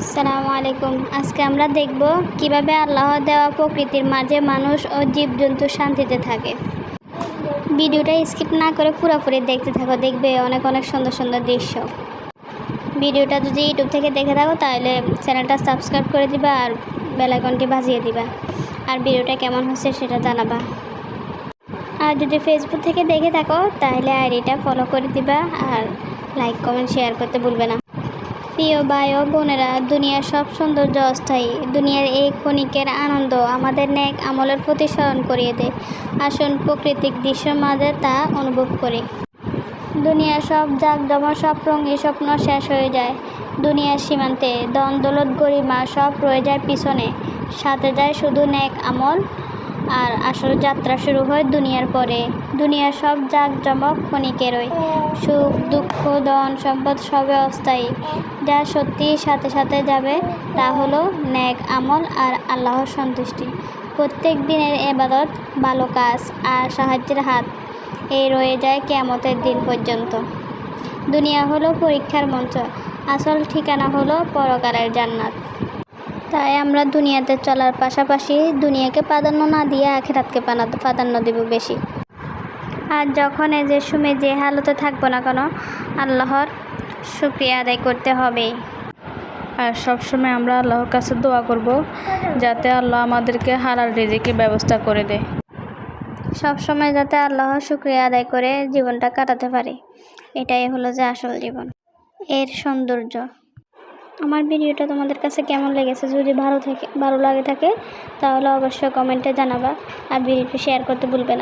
আসসালামু আলাইকুম। আজকে আমরা দেখব কীভাবে আল্লাহ দেওয়া প্রকৃতির মাঝে মানুষ ও জীবজন্তু শান্তিতে থাকে। ভিডিওটা স্কিপ না করে পুরোপুরি দেখতে থাকো, দেখবে অনেক অনেক সুন্দর সুন্দর দৃশ্য। ভিডিওটা যদি ইউটিউব থেকে দেখে থাকো, তাহলে চ্যানেলটা সাবস্ক্রাইব করে দিবা আর বেলাইকনটি বাজিয়ে দিবা। আর ভিডিওটা কেমন হচ্ছে সেটা জানাবা। আর যদি ফেসবুক থেকে দেখে থাকো, তাহলে আইডিটা ফলো করে দিবা আর লাইক কমেন্ট শেয়ার করতে ভুলবে না। প্রিয় ভাই ও বোনেরা, দুনিয়ার সব সৌন্দর্য অস্থায়ী। দুনিয়ার এই ক্ষণিকের আনন্দ আমাদের ন্যাক আমলের প্রতি স্মরণ করিয়ে দেয়। আসুন প্রাকৃতিক দৃশ্য মাঝে তা অনুভব করি। দুনিয়ার সব জাকজমা সব রঙের স্বপ্ন শেষ হয়ে যায়। দুনিয়ার সীমান্তে দন দৌলত গরিমা সব রয়ে যায় পিছনে। সাথে যায় শুধু ন্যাক আমল আর আসল যাত্রা শুরু হয় দুনিয়ার পরে। দুনিয়ার সব জাকজমক ক্ষণিকেরই। সুখ, দুঃখ, ধন, সম্পদ সবে অস্থায়ী। যা সত্যি সাথে সাথে যাবে, তা হলো ন্যাক আমল আর আল্লাহর সন্তুষ্টি। প্রত্যেক দিনের এবাদত ভালো কাজ আর সাহায্যের হাত। এই রয়ে যায় কেয়ামতের দিন পর্যন্ত। দুনিয়া হলো পরীক্ষার মঞ্চ। আসল ঠিকানা হলো পরকালের জান্নাত। তাই আমরা দুনিয়াতে চলার পাশাপাশি দুনিয়াকে প্রাধান্য না দিয়ে আখেরাতকে প্রাধান্য দেব বেশি। আর যখন এ যে সময় যে হালতে থাকব না কেন আল্লাহর শুক্রিয়া আদায় করতে হবেই আর সবসময় আমরা আল্লাহর কাছে দোয়া করব যাতে আল্লাহ আমাদেরকে হালাল রিজিকের ব্যবস্থা করে দেয়। সব সময় যাতে আল্লাহর শুক্রিয়া আদায় করে জীবনটা কাটাতে পারি। এটাই হলো যে আসল জীবন। এর সৌন্দর্য। আমার ভিডিওটা তোমাদের কাছে কেমন লেগেছে? যদি ভালো থাকে, ভালো লাগে থাকে, তাহলে অবশ্যই কমেন্টে জানাবা আর ভিডিওটি শেয়ার করতে ভুলবে না।